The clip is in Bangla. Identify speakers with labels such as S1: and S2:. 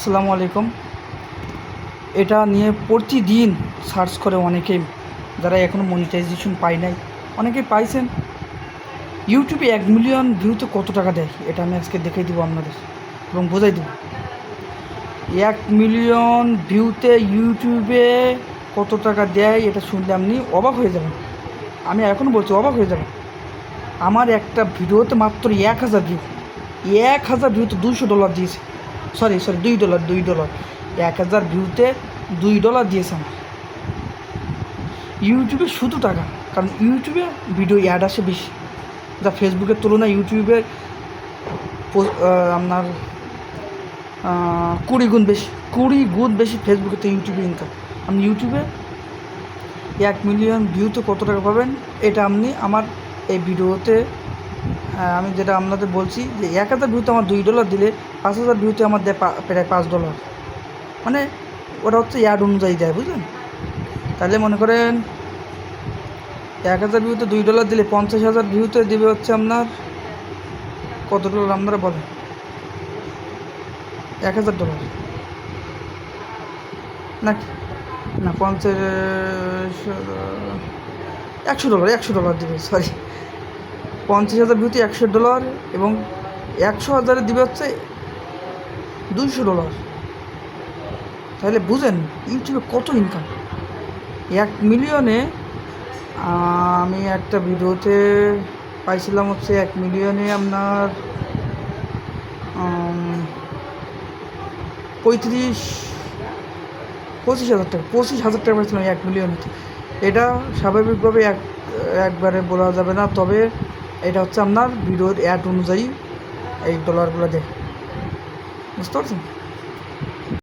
S1: আসসালামু আলাইকুম। এটা নিয়ে প্রতিদিন সার্চ করে অনেকে যারা এখনও মনিটাইজেশন পায় নাই অনেকেই পাইছেন। ইউটিউবে এক মিলিয়ন ভিউতে কত টাকা দেয়, এটা আমি আজকে দেখাই দেবো আপনাদের এবং বোঝাই দেবো। এক মিলিয়ন ভিউতে ইউটিউবে কত টাকা দেয়, এটা শুনলে আপনি অবাক হয়ে যাবেন। আমি এখনও বলছি অবাক হয়ে যাবেন। আমার একটা ভিডিওতে মাত্র এক হাজার ভিউ এক হাজার ভিউতে দুশো ডলার দিয়েছে। সরি সরি দুই ডলার দুই ডলার এক হাজার ভিউতে দুই ডলার দিয়েছে আমার। ইউটিউবে শুধু টাকা, কারণ ইউটিউবে ভিডিও অ্যাড আসে বেশি। যা ফেসবুকের তুলনায় ইউটিউবে আপনার কুড়ি গুণ বেশি, কুড়ি গুণ বেশি ফেসবুকেতে ইউটিউবে ইনকাম আপনি ইউটিউবে এক মিলিয়ন ভিউতে কত টাকা পাবেন? এটা আপনি আমার এই ভিডিওতে আমি যেটা আপনাদের বলছি যে এক হাজার ভিউতে আমার দুই ডলার দিলে পাঁচ হাজার ভিউতে আমার দেয় প্রায় পাঁচ ডলার মানে ওটা হচ্ছে অ্যাড অনুযায়ী দেয়, বুঝলেন? তাহলে মনে করেন এক হাজার ভিউতে দুই ডলার দিলে পঞ্চাশ হাজার ভিউতে দেবে হচ্ছে আপনার কত ডলার আপনারা বলেন? এক হাজার ডলার নাকি? না, পঞ্চাশ, একশো ডলার একশো ডলার দেবে সরি পঞ্চাশ হাজার ভিউতে একশো ডলার এবং একশো হাজারে দিবে হচ্ছে দুইশো ডলার। তাহলে বুঝেন, ইউটিউবে কত ইনকাম এক মিলিয়নে আমি একটা ভিডিওতে পাইছিলাম হচ্ছে এক মিলিয়নে আপনার পঁয়ত্রিশ, পঁচিশ হাজার টাকা, পঁচিশ হাজার টাকা পাইছিলাম এক মিলিয়নে এটা স্বাভাবিকভাবে এক, একবারে বলা যাবে না, তবে এটা হচ্ছে আপনার ভিডিওর অ্যাড অনুযায়ী এই ডলারগুলো দেখে বুঝতে পারছেন?